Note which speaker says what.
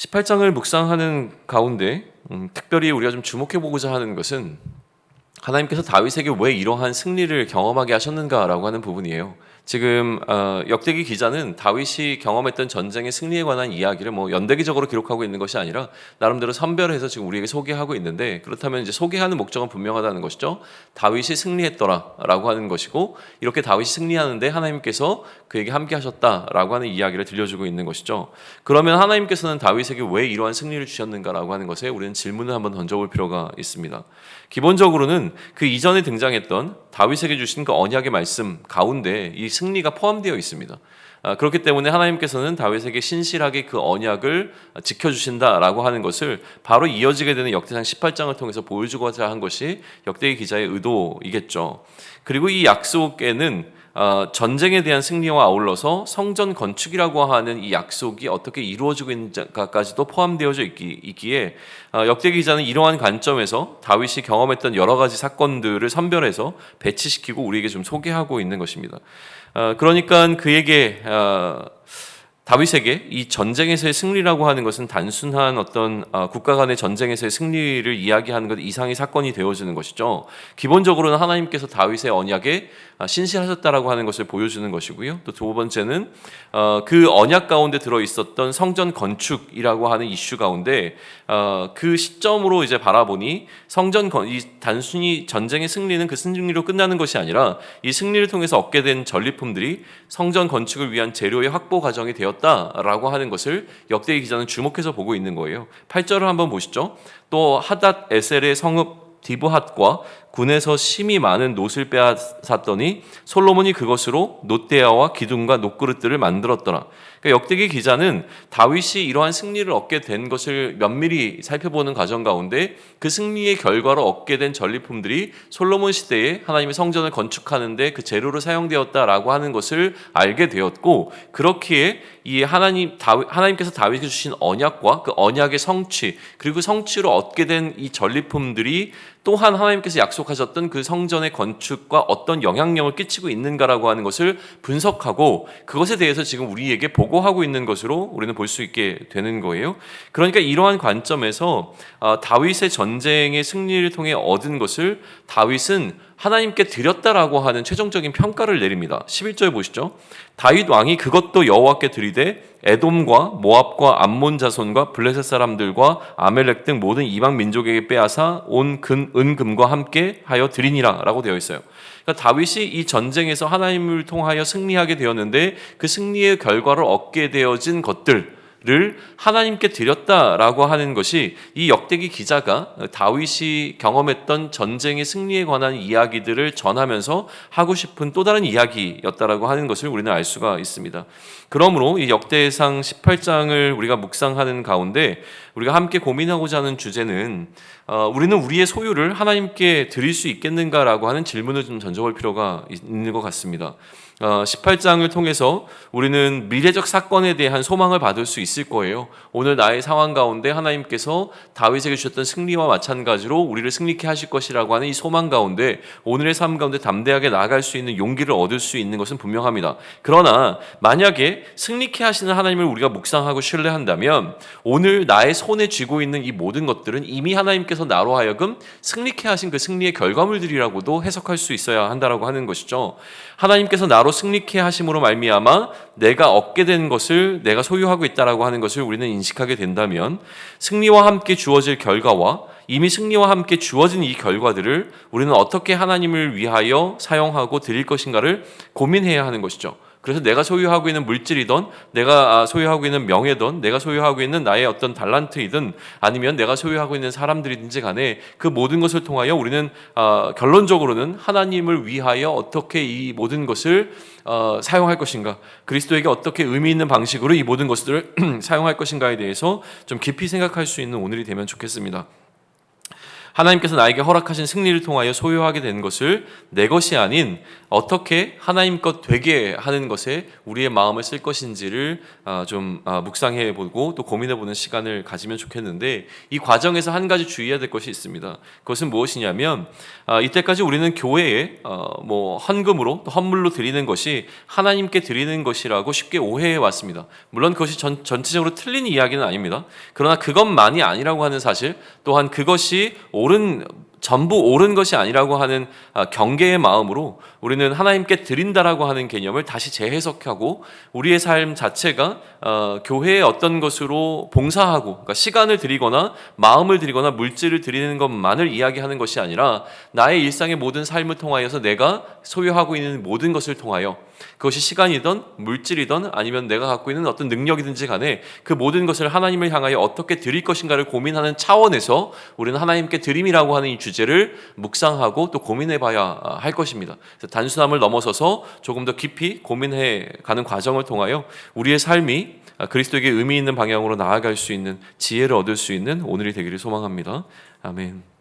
Speaker 1: 18장을 묵상하는 가운데 음, 특별히 우리가 좀 주목해 보고자 하는 것은 하나님께서 다윗에게 왜 이러한 승리를 경험하게 하셨는가라고 하는 부분이에요. 지금 어, 역대기 기자는 다윗이 경험했던 전쟁의 승리에 관한 이야기를 뭐 연대기적으로 기록하고 있는 것이 아니라 나름대로 선별해서 지금 우리에게 소개하고 있는데 그렇다면 이제 소개하는 목적은 분명하다는 것이죠. 다윗이 승리했더라라고 하는 것이고 이렇게 다윗이 승리하는데 하나님께서 그에게 함께 하셨다라고 하는 이야기를 들려주고 있는 것이죠. 그러면 하나님께서는 다윗에게 왜 이러한 승리를 주셨는가라고 하는 것에 우리는 질문을 한번 던져볼 필요가 있습니다. 기본적으로는 그 이전에 등장했던 다윗에게 주신 그 언약의 말씀 가운데 이 승리가 포함되어 있습니다. 아, 그렇기 때문에 하나님께서는 다윗에게 신실하게 그 언약을 지켜주신다라고 하는 것을 바로 이어지게 되는 역대상 18장을 통해서 보여주고자 한 것이 역대기 기자의 의도이겠죠. 그리고 이 약속에는 어, 전쟁에 대한 승리와 아울러서 성전 건축이라고 하는 이 약속이 어떻게 이루어지고 있는가까지도 포함되어져 있기, 있기 에 어, 역대 기자는 이러한 관점에서 다윗이 경험했던 여러 가지 사건들을 선별해서 배치시키고 우리에게 좀 소개하고 있는 것입니다. 어, 그러니까 그에게 어, 다윗에게 이 전쟁에서의 승리라고 하는 것은 단순한 어떤 어, 국가 간의 전쟁에서의 승리를 이야기하는 것 이상의 사건이 되어지는 것이죠. 기본적으로는 하나님께서 다윗의 언약에 어, 신실하셨다라고 하는 것을 보여주는 것이고요. 또 두 번째는 어, 그 언약 가운데 들어 있었던 성전 건축이라고 하는 이슈 가운데 그 시점으로 이제 바라보니 성전 건, 이 단순히 전쟁의 승리는 그 승리로 끝나는 것이 아니라 이 승리를 통해서 얻게 된 전리품들이 성전 건축을 위한 재료의 확보 과정이 되었 다라고 하는 것을 역대기 기자는 주목해서 보고 있는 거예요. 8절을 한번 보시죠. 또 하닷 에셀의 성읍 디브핫과 군에서 심이 많은 놋을 빼앗았더니 솔로몬이 그것으로 놋대야와 기둥과 놋그릇들을 만들었더라. 그러니까 역대기 기자는 다윗이 이러한 승리를 얻게 된 것을 면밀히 살펴보는 과정 가운데 그 승리의 결과로 얻게 된 전리품들이 솔로몬 시대에 하나님의 성전을 건축하는데 그 재료로 사용되었다라고 하는 것을 알게 되었고 그렇기에 이 하나님 다윗, 하나님께서 다윗에게 주신 언약과 그 언약의 성취 그리고 성취로 얻게 된 이 전리품들이 또한 하나님께서 약속하셨던 그 성전의 건축과 어떤 영향력을 끼치고 있는가라고 하는 것을 분석하고 그것에 대해서 지금 우리에게 보고하고 있는 것으로 우리는 볼 수 있게 되는 거예요. 그러니까 이러한 관점에서 어, 다윗의 전쟁의 승리를 통해 얻은 것을 다윗은 하나님께 드렸다라고 하는 최종적인 평가를 내립니다. 11절 보시죠. 다윗 왕이 그것도 여호와께 드리되 에돔과 모압과 암몬 자손과 블레셋 사람들과 아멜렉 등 모든 이방 민족에게 빼앗아 온 근, 은금과 함께 하여 드리니라라고 되어 있어요. 그러니까 다윗이 이 전쟁에서 하나님을 통하여 승리하게 되었는데 그 승리의 결과를 얻게 되어진 것들 를 하나님께 드렸다라고 하는 것이 이 역대기 기자가 다윗이 경험했던 전쟁의 승리에 관한 이야기들을 전하면서 하고 싶은 또 다른 이야기였다라고 하는 것을 우리는 알 수가 있습니다. 그러므로 이 역대상 18장을 우리가 묵상하는 가운데 우리가 함께 고민하고자 하는 주제는 어, 우리는 우리의 소유를 하나님께 드릴 수 있겠는가라고 하는 질문을 좀 던져볼 필요가 있는 것 같습니다. 18장을 어, 통해서 우리는 미래적 사건에 대한 소망을 받을 수 있을 거예요. 오늘 나의 상황 가운데 하나님께서 다윗에게 주셨던 승리와 마찬가지로 우리를 승리케 하실 것이라고 하는 이 소망 가운데 오늘의 삶 가운데 담대하게 나아갈 수 있는 용기를 얻을 수 있는 것은 분명합니다. 그러나 만약에 승리케 하시는 하나님을 우리가 묵상하고 신뢰한다면 오늘 나의 손에 쥐고 있는 이 모든 것들은 이미 하나님께서 나로 하여금 승리케 하신 그 승리의 결과물들이라고도 해석할 수 있어야 한다라고 하는 것이죠. 하나님께서 나로 승리케 하심으로 말미암아 내가 얻게 된 것을 내가 소유하고 있다라고 하는 것을 우리는 인식하게 된다면 승리와 함께 주어질 결과와 이미 승리와 함께 주어진 이 결과들을 우리는 어떻게 하나님을 위하여 사용하고 드릴 것인가를 고민해야 하는 것이죠. 그래서 내가 소유하고 있는 물질이든 내가 아, 소유하고 있는 명예든 내가 소유하고 있는 나의 어떤 달란트이든 아니면 내가 소유하고 있는 사람들이든지 간에 그 모든 것을 통하여 우리는 어, 결론적으로는 하나님을 위하여 어떻게 이 모든 것을 어, 사용할 것인가 그리스도에게 어떻게 의미 있는 방식으로 이 모든 것들을 사용할 것인가에 대해서 좀 깊이 생각할 수 있는 오늘이 되면 좋겠습니다. 하나님께서 나에게 허락하신 승리를 통하여 소유하게 된 것을 내 것이 아닌 어떻게 하나님 것 되게 하는 것에 우리의 마음을 쓸 것인지를 아, 좀 아, 묵상해 보고 또 고민해 보는 시간을 가지면 좋겠는데 이 과정에서 한 가지 주의해야 될 것이 있습니다. 그것은 무엇이냐면 아, 이때까지 우리는 교회에 어, 뭐 헌금으로 또 헌물로 드리는 것이 하나님께 드리는 것이라고 쉽게 오해해 왔습니다. 물론 그것이 전, 전체적으로 틀린 이야기는 아닙니다. 그러나 그것만이 아니라고 하는 사실 또한 그것이 옳은 전부 옳은 것이 아니라고 하는 아, 경계의 마음으로 우리는 하나님께 드린다라고 하는 개념을 다시 재해석하고 우리의 삶 자체가 어, 교회의 어떤 것으로 봉사하고 그러니까 시간을 드리거나 마음을 드리거나 물질을 드리는 것만을 이야기하는 것이 아니라 나의 일상의 모든 삶을 통하여서 내가 소유하고 있는 모든 것을 통하여 그것이 시간이든 물질이든 아니면 내가 갖고 있는 어떤 능력이든지 간에 그 모든 것을 하나님을 향하여 어떻게 드릴 것인가를 고민하는 차원에서 우리는 하나님께 드림이라고 하는 이 주제를 묵상하고 또 고민해 봐야 할 것입니다. 단순함을 넘어서서 조금 더 깊이 고민해 가는 과정을 통하여 우리의 삶이 그리스도에게 의미 있는 방향으로 나아갈 수 있는 지혜를 얻을 수 있는 오늘이 되기를 소망합니다. 아멘.